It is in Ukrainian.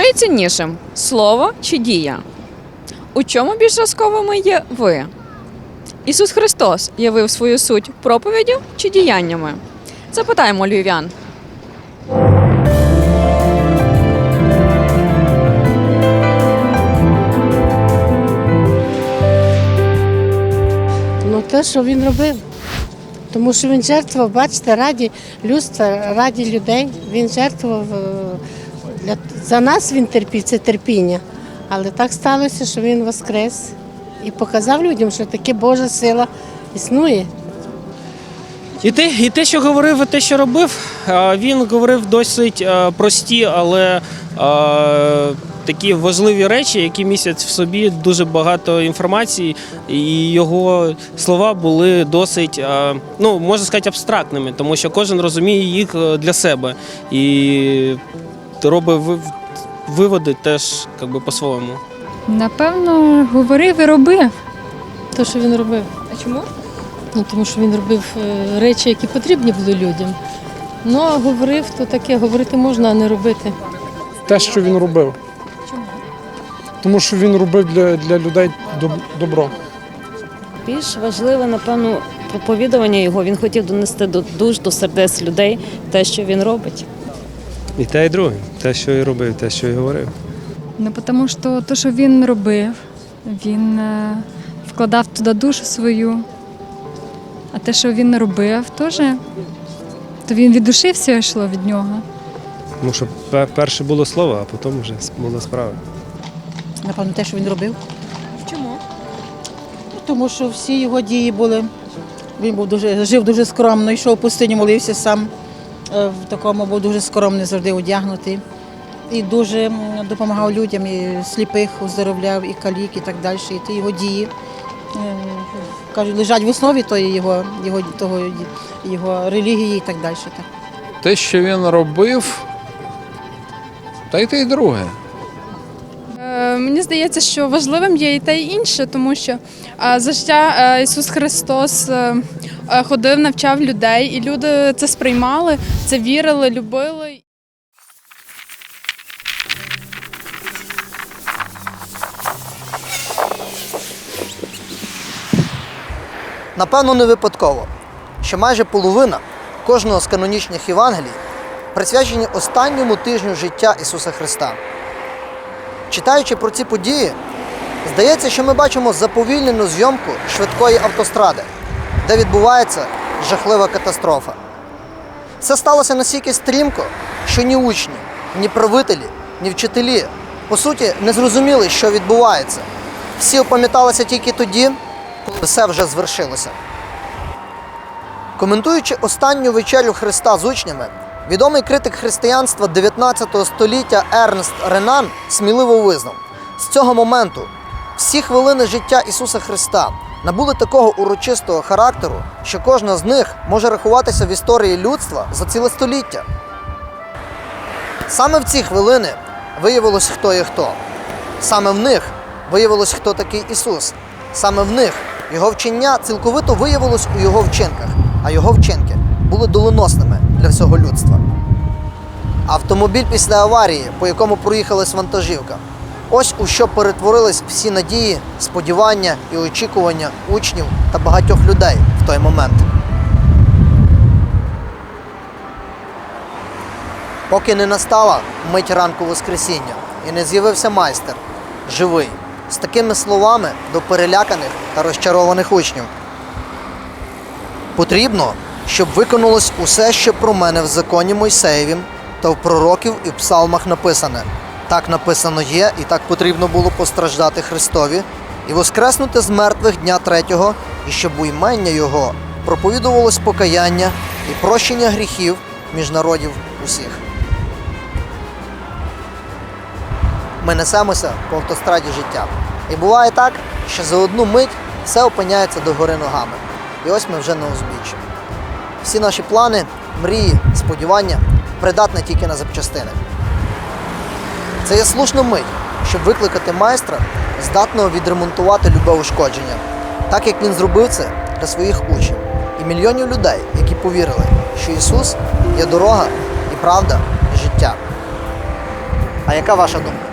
є ціннішим слово чи дія? У чому більш зразковими є ви? Ісус Христос явив свою суть проповіддю чи діяннями? Запитаємо львів'ян. Ну, те, що він робив. Тому що він жертвував, бачите, раді людства, раді людей. Він жертвував е, для, за нас він терпів, це терпіння. Але так сталося, що він воскрес і показав людям, що таке Божа сила існує. І те, і те, що говорив, і те, що робив, він говорив досить прості, але такі важливі речі, які містять в собі дуже багато інформації, і його слова були досить, ну можна сказати, абстрактними, тому що кожен розуміє їх е, для себе і робить вив- виводи теж як би, по-своєму. Напевно, говорив і робив. Те, що він робив. А чому? Ну, тому що він робив е, речі, які потрібні були людям. Ну, а говорив, то таке, говорити можна, а не робити. те, що він робив. Чому? Тому що він робив для, для людей добро. Більш важливе, напевно, проповідування його. Він хотів донести до душ, до сердець людей те, що він робить. І те, і друге. Те, що і робив, те, що і говорив. Ну, тому що те, що він робив, він е, вкладав туди душу свою. А те, що він робив, теж, то він від душі все йшло від нього. Тому що перше було слово, а потім вже була справа. Напевно, те, що він робив. Чому? Тому що всі його дії були. Він був дуже, жив дуже скромно, йшов в пустиню, молився сам в такому, був дуже скромний, завжди одягнутий. І дуже допомагав людям, і сліпих оздоровляв, і калік, і так далі. І ті його дії е, кажуть, лежать в основі тої його, його, того, його релігії і так далі. Так. те, що він робив, та й те, й друге. Е, Мені здається, що важливим є і те, і інше, тому що е, за життя е, Ісус Христос е, е, ходив, навчав людей, і люди це сприймали, це вірили, любили. Напевно, не випадково, що майже половина кожного з канонічних Євангелій присвячені останньому тижню життя Ісуса Христа. Читаючи про ці події, здається, що ми бачимо заповільнену зйомку швидкої автостради, де відбувається жахлива катастрофа. Це сталося настільки стрімко, що ні учні, ні правителі, ні вчителі, по суті, не зрозуміли, що відбувається. Всі опам'яталися тільки тоді, коли все вже звершилося. Коментуючи останню вечерю Христа з учнями, відомий критик християнства 19 століття Ернст Ренан сміливо визнав: з цього моменту всі хвилини життя Ісуса Христа набули такого урочистого характеру, що кожна з них може рахуватися в історії людства за ціле століття. Саме в ці хвилини виявилось, хто є хто. Саме в них виявилось, хто такий Ісус. Саме в них його вчення цілковито виявилось у його вчинках, а його вчинки були доленосними для всього людства. Автомобіль після аварії, по якому проїхалась вантажівка. Ось у що перетворились всі надії, сподівання і очікування учнів та багатьох людей в той момент. Поки не настала мить ранку Воскресіння і не з'явився майстер, живий, з такими словами до переляканих та розчарованих учнів. Потрібно, щоб виконалось усе, що про мене в законі Мойсеєвім та в пророків і псалмах написане. Так написано є, і так потрібно було постраждати Христові і воскреснути з мертвих дня третього, і щоб у імення Його проповідувалось покаяння і прощення гріхів між народів усіх. Ми несемося по автостраді життя. І буває так, що за одну мить все опиняється догори ногами. І ось ми вже на узбіччі. Всі наші плани, мрії, сподівання придатні тільки на запчастини. Це є слушна мить, щоб викликати майстра, здатного відремонтувати любе ушкодження, так як він зробив це для своїх учнів і мільйонів людей, які повірили, що Ісус є дорога і правда і життя. А яка ваша думка?